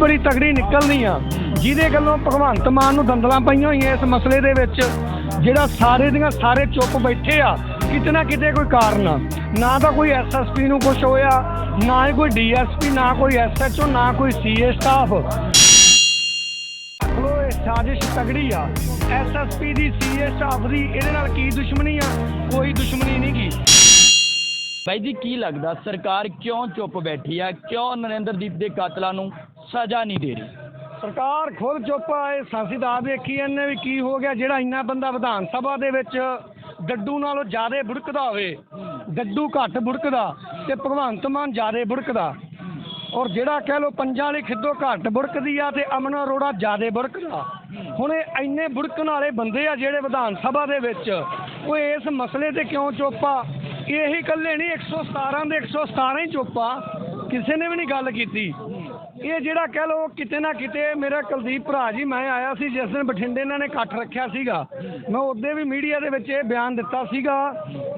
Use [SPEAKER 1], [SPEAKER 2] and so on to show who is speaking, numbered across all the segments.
[SPEAKER 1] ਬੜੀ ਤਗੜੀ ਨਿਕਲਣੀ ਆ। ਜਿਹਦੇ ਗੱਲੋਂ ਭਗਵੰਤ ਮਾਨ ਨੂੰ ਦੰਦਲਾਂ ਪਈਆਂ ਹੋਈਆਂ ਇਸ ਮਸਲੇ ਦੇ ਵਿੱਚ, ਜਿਹੜਾ ਸਾਰੇ ਦੀਆਂ ਸਾਰੇ ਚੁੱਪ ਬੈਠੇ ਆ, ਕਿਤੇ ਨਾ ਕਿਤੇ ਕੋਈ ਕਾਰਨ ਆ। ਨਾ ਤਾਂ ਕੋਈ ਐਸਐਸਪੀ ਨੂੰ ਕੁਝ ਹੋਇਆ, ਨਾ ਹੀ ਕੋਈ ਡੀਐਸਪੀ ਨਾ ਕੋਈ ਐਸਐਚਓ ਨਾ ਕੋਈ ਸੀਏ ਸਟਾਫ। ਇਹ ਸਾਜ਼ਿਸ਼ ਤਗੜੀ ਆ। ਐਸਐਸਪੀ ਦੀ, ਸੀਏ ਸਟਾਫ ਦੀ, ਇਹਦੇ ਨਾਲ ਕੀ ਦੁਸ਼ਮਣੀ ਆ? ਕੋਈ ਦੁਸ਼ਮਣੀ ਨਹੀਂ ਗੀ।
[SPEAKER 2] ਬਾਈ ਜੀ, ਕੀ ਲੱਗਦਾ? ਸਰਕਾਰ ਕਿਉਂ ਚੁੱਪ ਬੈਠੀ ਆ? ਕਿਉਂ ਨਰਿੰਦਰਦੀਪ ਦੇ ਕਾਤਲਾਂ ਨੂੰ ਸਜ਼ਾ ਨਹੀਂ ਦੇ ਰਹੀ।
[SPEAKER 1] ਸਰਕਾਰ ਖੁਦ ਚੁੱਪ ਆ ਇਹ ਸਾਂਸੀਦਾਰ ਦੇਖੀ ਇਹਨੇ ਵੀ ਕੀ ਹੋ ਗਿਆ, ਜਿਹੜਾ ਇੰਨਾ ਬੰਦਾ ਵਿਧਾਨ ਸਭਾ ਦੇ ਵਿੱਚ ਡੱਡੂ ਨਾਲੋਂ ਜ਼ਿਆਦਾ ਬੁੜਕਦਾ ਹੋਵੇ, ਡੱਡੂ ਘੱਟ ਬੁੜਕਦਾ ਤੇ ਭਗਵੰਤ ਮਾਨ ਜ਼ਿਆਦਾ ਬੁੜਕਦਾ। ਔਰ ਜਿਹੜਾ ਕਹਿ ਲੋ ਪੰਜਾਂ ਵਾਲੀ ਖਿੱਦੋ ਘੱਟ ਬੁੜਕਦੀ ਆ ਤੇ ਅਮਨ ਅਰੋੜਾ ਜ਼ਿਆਦਾ ਬੁੜਕਦਾ। ਹੁਣ ਇਹ ਇੰਨੇ ਬੁੜਕਣ ਵਾਲੇ ਬੰਦੇ ਆ ਜਿਹੜੇ ਵਿਧਾਨ ਸਭਾ ਦੇ ਵਿੱਚ, ਉਹ ਇਸ ਮਸਲੇ ਤੇ ਕਿਉਂ ਚੁੱਪਾ ਇਹੀ ਇਕੱਲੇ ਨਹੀਂ 117 ਦੇ 117 ਹੀ ਚੁੱਪਾ ਕਿਸੇ ਨੇ ਵੀ ਨਹੀਂ ਗੱਲ ਕੀਤੀ। ਇਹ ਜਿਹੜਾ ਕਹਿ ਲੋ ਕਿਤੇ ਨਾ ਕਿਤੇ ਮੇਰਾ ਕੁਲਦੀਪ ਭਰਾ ਜੀ, ਮੈਂ ਆਇਆ ਸੀ, ਜਿਸ ਦਿਨ ਬਠਿੰਡੇ ਇਹਨਾਂ ਨੇ ਇਕੱਠ ਰੱਖਿਆ ਸੀਗਾ। ਮੈਂ ਉਹਦੇ ਵੀ ਮੀਡੀਆ ਦੇ ਵਿੱਚ ਇਹ ਬਿਆਨ ਦਿੱਤਾ ਸੀਗਾ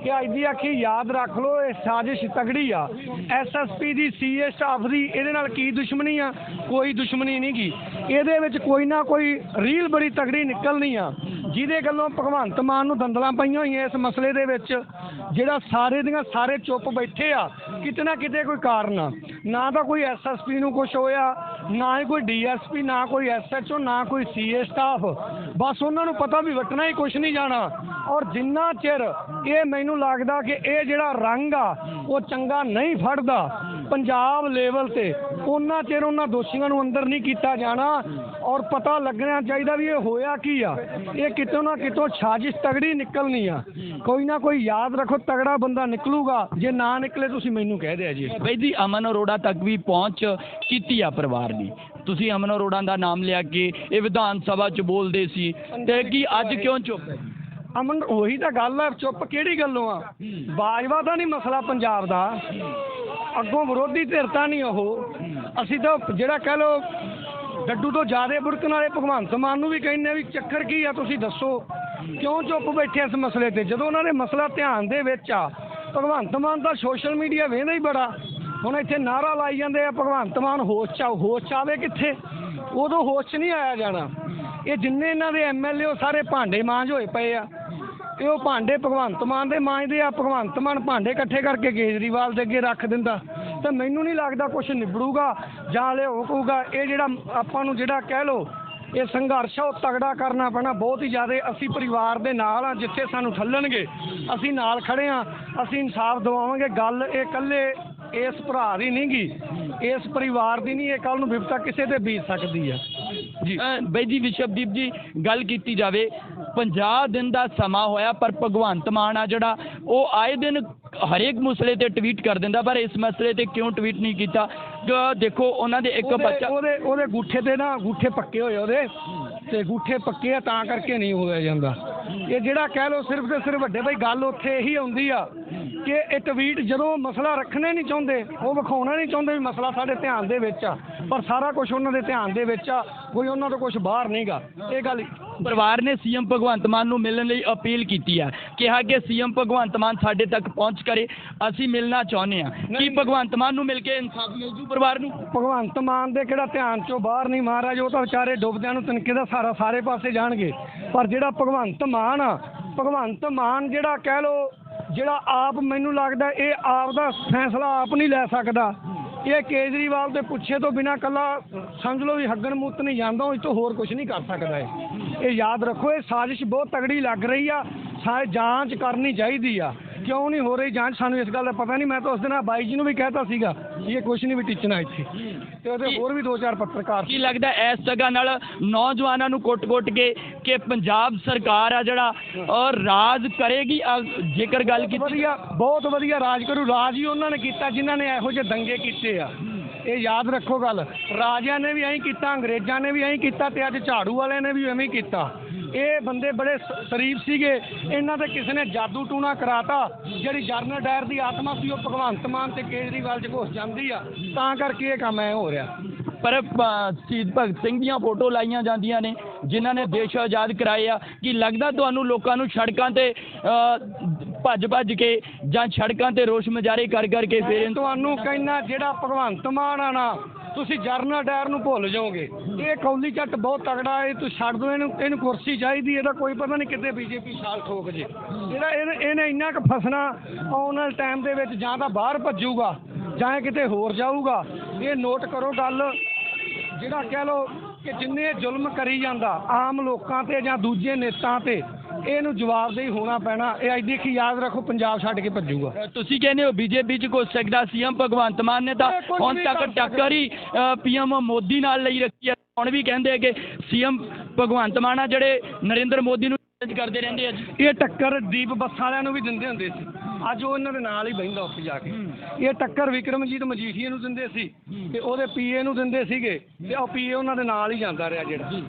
[SPEAKER 1] ਕਿ ਅੱਜ ਦੀ ਆਖੀ ਯਾਦ ਰੱਖ ਲਓ, ਇਹ ਸਾਜ਼ਿਸ਼ ਤਗੜੀ ਆ। ਐਸਐਸਪੀ ਦੀ ਸੀਏ ਸਟਾਫ ਦੀ ਇਹਦੇ ਨਾਲ ਕੀ ਦੁਸ਼ਮਣੀ ਆ? ਕੋਈ ਦੁਸ਼ਮਣੀ ਨਹੀਂ ਗੀ। ਇਹਦੇ ਵਿੱਚ ਕੋਈ ਨਾ ਕੋਈ ਰੀਲ ਬੜੀ ਤਗੜੀ ਨਿਕਲਣੀ ਆ, ਜਿਹਦੇ ਗੱਲੋਂ ਭਗਵੰਤ ਮਾਨ ਨੂੰ ਦੰਦਲਾਂ ਪਈਆਂ ਹੋਈਆਂ ਇਸ ਮਸਲੇ ਦੇ ਵਿੱਚ, ਜਿਹੜਾ ਸਾਰੇ ਦੀਆਂ ਸਾਰੇ ਚੁੱਪ ਬੈਠੇ ਆ। ਕਿਤੇ ਨਾ ਕਿਤੇ ਕੋਈ ਕਾਰਨ ਆ। ਨਾ ਤਾਂ ਕੋਈ ਐਸਐਸਪੀ ਨੂੰ ਕੁਝ ਹੋਇਆ, ਨਾ ਹੀ ਕੋਈ ਡੀਐਸਪੀ ਨਾ ਕੋਈ ਐਸਐਚਓ ਨਾ ਕੋਈ ਸੀਏ ਸਟਾਫ। ਬਸ ਉਹਨਾਂ ਨੂੰ ਪਤਾ ਵੀ ਵਟਣਾ ਹੀ ਕੁਝ ਨਹੀਂ ਜਾਣਾ। ਔਰ ਜਿੰਨਾ ਚਿਰ ਇਹ ਮੈਨੂੰ ਲੱਗਦਾ ਕਿ ਇਹ ਜਿਹੜਾ ਰੰਗ ਆ, ਉਹ ਚੰਗਾ ਨਹੀਂ ਫੜਦਾ, ਪੰਜਾਬ ਲੈਵਲ ਤੇ, ਉਹਨਾਂ ਚਿਰ ਉਹਨਾਂ ਦੋਸ਼ੀਆਂ ਨੂੰ ਅੰਦਰ ਨਹੀਂ ਕੀਤਾ ਜਾਣਾ। ਔਰ ਪਤਾ ਲੱਗਣਾ ਚਾਹੀਦਾ ਵੀ ਇਹ ਹੋਇਆ ਕੀ ਆ। ਇਹ ਕਿਤੋਂ ਨਾ ਕਿਤੋਂ ਸਾਜ਼ਿਸ਼ ਤਗੜੀ ਨਿਕਲਣੀ ਆ। ਕੋਈ ਨਾ ਕੋਈ ਯਾਦ ਰੱਖੋ ਤਗੜਾ ਬੰਦਾ ਨਿਕਲੂਗਾ। ਜੇ ਨਾ ਨਿਕਲੇ ਤੁਸੀਂ ਮੈਨੂੰ ਕਹਿ ਦਿਆ ਜੀ।
[SPEAKER 2] ਬਾਈ ਜੀ ਅਮਨ ਅਰੋੜਾ ਤੱਕ ਵੀ ਪਹੁੰਚ ਕੀਤੀ ਆ ਪਰਿਵਾਰ ਦੀ। ਤੁਸੀਂ ਅਮਨ ਅਰੋੜਾ ਦਾ ਨਾਮ ਲਿਆ ਕੇ ਇਹ ਵਿਧਾਨ ਸਭਾ 'ਚ ਬੋਲਦੇ ਸੀ। ਤੇ ਕੀ ਅੱਜ ਕਿਉਂ ਚੁੱਪ ਹੈ
[SPEAKER 1] ਅਮਨ ਉਹੀ ਤਾਂ ਗੱਲ ਆ ਚੁੱਪ ਕਿਹੜੀ ਗੱਲੋਂ ਆ? ਬਾਜਵਾ ਦਾ ਨਹੀਂ ਮਸਲਾ ਪੰਜਾਬ ਦਾ। ਅੱਗੋਂ ਵਿਰੋਧੀ ਧਿਰ ਤਾਂ ਨਹੀਂ ਉਹ। ਅਸੀਂ ਤਾਂ ਜਿਹੜਾ ਕਹਿ ਲੋ ਡੱਡੂ ਤੋਂ ਜ਼ਿਆਦਾ ਬੁੜਕਣ ਵਾਲੇ ਭਗਵੰਤ ਮਾਨ ਨੂੰ ਵੀ ਕਹਿੰਦੇ ਆ ਵੀ ਚੱਕਰ ਕੀ ਆ, ਤੁਸੀਂ ਦੱਸੋ। ਕਿਉਂ ਚੁੱਪ ਬੈਠੇ ਇਸ ਮਸਲੇ ਤੇ? ਜਦੋਂ ਉਹਨਾਂ ਦੇ ਮਸਲਾ ਧਿਆਨ ਦੇ ਵਿੱਚ ਆ, ਭਗਵੰਤ ਮਾਨ ਤਾਂ ਸੋਸ਼ਲ ਮੀਡੀਆ ਵੇਹਦਾ ਹੀ ਬੜਾ। ਹੁਣ ਇੱਥੇ ਨਾਰਾ ਲਾਈ ਜਾਂਦੇ ਆ, ਭਗਵੰਤ ਮਾਨ ਹੋਸ਼ ਚ ਆਓ ਹੋਸ਼ ਚ ਆਵੇ ਕਿੱਥੇ? ਉਦੋਂ ਹੋਸ਼ 'ਚ ਨਹੀਂ ਆਇਆ ਜਾਣਾ। ਇਹ ਜਿੰਨੇ ਇਹਨਾਂ ਦੇ ਐਮਐਲਏ ਉਹ ਸਾਰੇ ਭਾਂਡੇ ਮਾਂਜ ਹੋਏ ਪਏ ਆ। ਤੇ ਉਹ ਭਾਂਡੇ ਭਗਵੰਤ ਮਾਨ ਦੇ ਮਾਂਜਦੇ ਆ, ਭਗਵੰਤ ਮਾਨ ਭਾਂਡੇ ਇਕੱਠੇ ਕਰਕੇ ਕੇਜਰੀਵਾਲ ਦੇ ਅੱਗੇ ਰੱਖ ਦਿੰਦਾ। ਤਾਂ ਮੈਨੂੰ ਨਹੀਂ ਲੱਗਦਾ ਕੁਝ ਨਿਬੜੂਗਾ ਜਾਂ ਲਿਓ ਕਹੂਗਾ ਇਹ ਜਿਹੜਾ ਆਪਾਂ ਨੂੰ ਜਿਹੜਾ ਕਹਿ ਲੋ ਇਹ ਸੰਘਰਸ਼ ਆ, ਉਹ ਤਗੜਾ ਕਰਨਾ ਪੈਣਾ ਬਹੁਤ ਹੀ ਜ਼ਿਆਦਾ। ਅਸੀਂ ਪਰਿਵਾਰ ਦੇ ਨਾਲ ਆ, ਜਿੱਥੇ ਸਾਨੂੰ ਠੱਲਣਗੇ, ਅਸੀਂ ਨਾਲ ਖੜੇ ਆ, ਅਸੀਂ ਇਨਸਾਫ ਦਿਵਾਵਾਂਗੇ। ਗੱਲ ਇਹ ਇਕੱਲੇ ਇਸ ਭਰਾ ਦੀ ਨਹੀਂ ਗੀ ਇਸ ਪਰਿਵਾਰ ਦੀ ਨਹੀਂ, ਇਹ ਕੱਲ ਨੂੰ ਵਿਪਤਾ ਕਿਸੇ ਤੇ ਬੀਤ ਸਕਦੀ ਆ।
[SPEAKER 2] ਬਾਈ ਜੀ ਵਿਸ਼ਵਦੀਪ ਜੀ ਗੱਲ ਕੀਤੀ ਜਾਵੇ 50 ਦਿਨ ਦਾ ਸਮਾਂ ਹੋਇਆ ਪਰ ਭਗਵੰਤ ਮਾਨ ਆ ਜਿਹੜਾ ਉਹ ਆਏ ਦਿਨ ਹਰੇਕ ਮਸਲੇ ਤੇ ਟਵੀਟ ਕਰ ਦਿੰਦਾ ਪਰ ਇਸ ਮਸਲੇ ਤੇ ਕਿਉਂ ਟਵੀਟ ਨਹੀਂ ਕੀਤਾ? ਦੇਖੋ ਉਹਨਾਂ ਦੇ ਇੱਕ ਬੱਚਾ
[SPEAKER 1] ਉਹਦੇ ਉਹਦੇ ਗੂਠੇ ਤੇ ਨਾ ਗੂਠੇ ਪੱਕੇ ਹੋਏ ਉਹਦੇ ਤੇ ਗੂਠੇ ਪੱਕੇ ਆ ਤਾਂ ਕਰਕੇ ਨਹੀਂ ਹੋਇਆ ਜਾਂਦਾ। ਇਹ ਜਿਹੜਾ ਕਹਿ ਲੋ ਸਿਰਫ ਤੇ ਸਿਰਫ ਵੱਡੇ ਭਾਈ ਗੱਲ ਉੱਥੇ ਇਹੀ ਆਉਂਦੀ ਆ ਕਿ ਇਹ ਟਵੀਟ ਜਦੋਂ ਮਸਲਾ ਰੱਖਣੇ ਨਹੀਂ ਚਾਹੁੰਦੇ, ਉਹ ਵਿਖਾਉਣਾ ਨਹੀਂ ਚਾਹੁੰਦੇ ਵੀ ਮਸਲਾ ਸਾਡੇ ਧਿਆਨ ਦੇ ਵਿੱਚ ਆ, ਪਰ ਸਾਰਾ ਕੁਝ ਉਹਨਾਂ ਦੇ ਧਿਆਨ ਦੇ ਵਿੱਚ ਆ, ਕੋਈ ਉਹਨਾਂ ਤੋਂ ਕੁਝ ਬਾਹਰ ਨਹੀਂਗਾ ਇਹ ਗੱਲ
[SPEAKER 2] ਪਰਿਵਾਰ ਨੇ ਸੀਐਮ ਭਗਵੰਤ ਮਾਨ ਨੂੰ ਮਿਲਣ ਲਈ ਅਪੀਲ ਕੀਤੀ ਹੈ ਕਿਹਾ ਕਿ ਸੀਐਮ ਭਗਵੰਤ ਮਾਨ ਸਾਡੇ ਤੱਕ ਪਹੁੰਚ ਕਰੇ ਅਸੀਂ ਮਿਲਣਾ ਚਾਹੁੰਦੇ ਹਾਂ। ਕੀ ਭਗਵੰਤ ਮਾਨ ਨੂੰ ਮਿਲ ਕੇ ਇਨਸਾਫ ਮਿਲ ਜੂ ਪਰਿਵਾਰ ਨੂੰ?
[SPEAKER 1] ਭਗਵੰਤ ਮਾਨ ਦੇ ਕਿਹੜਾ ਧਿਆਨ ਚੋਂ ਬਾਹਰ ਨਹੀਂ ਮਹਾਰਾਜ ਉਹ ਤਾਂ ਵਿਚਾਰੇ ਡੁੱਬਦਿਆਂ ਨੂੰ ਤਨਕੇ ਦਾ ਸਾਰਾ ਸਾਰੇ ਪਾਸੇ ਜਾਣਗੇ। ਪਰ ਜਿਹੜਾ ਭਗਵੰਤ ਮਾਨ ਆ ਭਗਵੰਤ ਮਾਨ ਜਿਹੜਾ ਕਹਿ ਲੋ ਜਿਹੜਾ ਆਪ ਮੈਨੂੰ ਲੱਗਦਾ ਇਹ ਆਪ ਦਾ ਫੈਸਲਾ ਆਪ ਨਹੀਂ ਲੈ ਸਕਦਾ। ਇਹ ਕੇਜਰੀਵਾਲ ਦੇ ਪੁੱਛੇ ਤੋਂ ਬਿਨਾ ਕੱਲਾ ਸਮਝ ਲਓ ਵੀ ਹੱਗਣ ਮੁੱਤ ਨਹੀਂ ਜਾਂਦਾ, ਉਹ ਤੋਂ ਹੋਰ ਕੁਝ ਨਹੀਂ ਕਰ ਸਕਦਾ ਇਹ। ਇਹ ਯਾਦ ਰੱਖੋ, ਇਹ ਸਾਜ਼ਿਸ਼ ਬਹੁਤ ਤਗੜੀ ਲੱਗ ਰਹੀ ਆ ਸਾਰੇ ਜਾਂਚ ਕਰਨੀ ਚਾਹੀਦੀ ਆ। ਕਿਉਂ ਨਹੀਂ ਹੋ ਰਹੀ ਜਾਂਚ? ਸਾਨੂੰ ਇਸ ਗੱਲ ਦਾ ਪਤਾ ਨਹੀਂ। ਮੈਂ ਤਾਂ ਉਸ ਦਿਨ ਆ ਬਾਈ ਜੀ ਨੂੰ ਵੀ ਕਹਿਤਾ ਸੀਗਾ ਵੀ ਇਹ ਕੁਝ ਨਹੀਂ ਵੀ ਟਿਚਣਾ ਇੱਥੇ। ਤੇ ਉਹਦੇ ਹੋਰ ਵੀ ਦੋ ਚਾਰ ਪੱਤਰਕਾਰ
[SPEAKER 2] ਕੀ ਲੱਗਦਾ ਇਸ ਜਗ੍ਹਾ ਨਾਲ ਨੌਜਵਾਨਾਂ ਨੂੰ ਕੁੱਟ-ਕੁੱਟ ਕੇ ਕਿ ਪੰਜਾਬ ਸਰਕਾਰ ਆ ਜਿਹੜਾ ਔਰ ਰਾਜ ਕਰੇਗੀ? ਅ- ਜੇਕਰ ਗੱਲ ਕੀਤੀ
[SPEAKER 1] ਵਧੀਆ ਬਹੁਤ ਵਧੀਆ ਰਾਜ ਕਰੂ। ਰਾਜ ਹੀ ਉਹਨਾਂ ਨੇ ਕੀਤਾ ਜਿਨ੍ਹਾਂ ਨੇ ਇਹੋ ਜਿਹੇ ਦੰਗੇ ਕੀਤੇ ਆ। ਇਹ ਯਾਦ ਰੱਖੋ ਗੱਲ। ਰਾਜਿਆਂ ਨੇ ਵੀ ਐਂ ਕੀਤਾ ਅੰਗਰੇਜ਼ਾਂ ਨੇ ਵੀ ਐਂ ਕੀਤਾ ਤੇ ਅੱਜ ਝਾੜੂ ਵਾਲਿਆਂ ਨੇ ਵੀ ਐਵੇਂ ਹੀ ਕੀਤਾ। ਇਹ ਬੰਦੇ ਬੜੇ ਸ਼ਰੀਫ ਸੀਗੇ। ਇਹਨਾਂ ਤੇ ਕਿਸੇ ਨੇ ਜਾਦੂ ਟੂਣਾ ਕਰਾਤਾ। ਜਿਹੜੀ ਜਰਨਲ ਡਾਇਰ ਦੀ ਆਤਮਾ ਸੀ ਉਹ ਭਗਵੰਤ ਮਾਨ ਤੇ ਕੇਜਰੀਵਾਲ ਚ ਘੁਸ ਜਾਂਦੀ ਆ। ਤਾਂ ਕਰਕੇ ਇਹ ਕੰਮ ਐ ਹੋ ਰਿਹਾ।
[SPEAKER 2] ਪਰ ਸ਼ਹੀਦ ਭਗਤ ਸਿੰਘ ਦੀਆਂ ਫੋਟੋ ਲਾਈਆਂ ਜਾਂਦੀਆਂ ਨੇ ਜਿਨ੍ਹਾਂ ਨੇ ਦੇਸ਼ ਆਜ਼ਾਦ ਕਰਾਏ ਆ। ਕੀ ਲੱਗਦਾ ਤੁਹਾਨੂੰ ਲੋਕਾਂ ਨੂੰ ਸੜਕਾਂ ਤੇ ਭੱਜ ਭੱਜ ਕੇ ਜਾਂ ਸੜਕਾਂ ਤੇ ਰੋਸ਼ ਮੁਜ਼ਾਹਰੇ ਕਰ ਕਰਕੇ ਫਿਰ
[SPEAKER 1] ਤੁਹਾਨੂੰ ਕਹਿੰਨਾ ਜਿਹੜਾ ਭਗਵੰਤ ਮਾਨ ਆ ਨਾ ਤੁਸੀਂ ਜਰਨਾ ਡਾਇਰ ਨੂੰ ਭੁੱਲ ਜਾਓਗੇ। ਇਹ ਕੌਲੀ ਚੱਟ ਬਹੁਤ ਤਗੜਾ ਹੈ ਤੂੰ ਛੱਡ ਦੋ, ਇਹਨੂੰ ਇਹਨੂੰ ਕੁਰਸੀ ਚਾਹੀਦੀ ਇਹਦਾ ਕੋਈ ਪਤਾ ਨਹੀਂ ਕਿੱਥੇ ਬੀਜੇਪੀ ਛਾਲ ਠੋਕ ਜੇ। ਇਹਦਾ ਇਹਨੇ ਇਹਨੇ ਇੰਨਾ ਕੁ ਫਸਣਾ, ਆਉਣ ਵਾਲੇ ਟਾਈਮ ਦੇ ਵਿੱਚ ਜਾਂ ਤਾਂ ਬਾਹਰ ਭੱਜੂਗਾ, ਜਾਂ ਕਿਤੇ ਹੋਰ ਜਾਊਗਾ। ਇਹ ਨੋਟ ਕਰੋ ਗੱਲ ਜਿਹੜਾ ਕਹਿ ਲੋ ਕਿ ਜਿੰਨੇ ਜ਼ੁਲਮ ਕਰੀ ਜਾਂਦਾ ਆਮ ਲੋਕਾਂ ਤੇ ਜਾਂ ਦੂਜੇ ਨੇਤਾਂ ਤੇ ਇਹਨੂੰ ਜਵਾਬਦੇਹੀ ਹੋਣਾ ਪੈਣਾ। ਇਹ ਅੱਜ ਦੇਖੀ ਯਾਦ ਰੱਖੋ ਪੰਜਾਬ ਛੱਡ ਕੇ ਭੱਜੂਗਾ।
[SPEAKER 2] ਤੁਸੀਂ ਕਹਿੰਦੇ ਹੋ ਬੀਜੇਪੀ ਚ ਕੁਝ ਸਕਦਾ ਸੀਐਮ ਭਗਵੰਤ ਮਾਨ ਨੇ ਤਾਂ ਹੁਣ ਤੱਕ। ਟੱਕਰ ਹੀ ਪੀਐਮ ਮੋਦੀ ਨਾਲ ਲਈ ਰੱਖੀ ਹੈ। ਹੁਣ ਵੀ ਕਹਿੰਦੇ ਕਿ ਸੀਐਮ ਭਗਵੰਤ ਮਾਨ ਆ ਜਿਹੜੇ ਨਰਿੰਦਰ ਮੋਦੀ ਨੂੰ ਕਰਦੇ ਰਹਿੰਦੇ ਆ ਜੀ।
[SPEAKER 1] ਇਹ ਟੱਕਰ ਦੀਪ ਬੱਸ ਵਾਲਿਆਂ ਨੂੰ ਵੀ ਦਿੰਦੇ ਹੁੰਦੇ ਸੀ। ਅੱਜ ਉਹ ਇਹਨਾਂ ਦੇ ਨਾਲ ਹੀ ਬਹਿੰਦਾ ਉੱਥੇ ਜਾ ਕੇ। ਇਹ ਟੱਕਰ ਵਿਕਰਮਜੀਤ ਮਜੀਠੀਆ ਨੂੰ ਦਿੰਦੇ ਸੀ ਤੇ ਉਹਦੇ ਪੀਏ ਨੂੰ ਦਿੰਦੇ ਸੀਗੇ ਤੇ ਉਹ ਪੀਏ ਉਹਨਾਂ ਦੇ ਨਾਲ ਹੀ ਜਾਂਦਾ ਰਿਹਾ ਜਿਹੜਾ।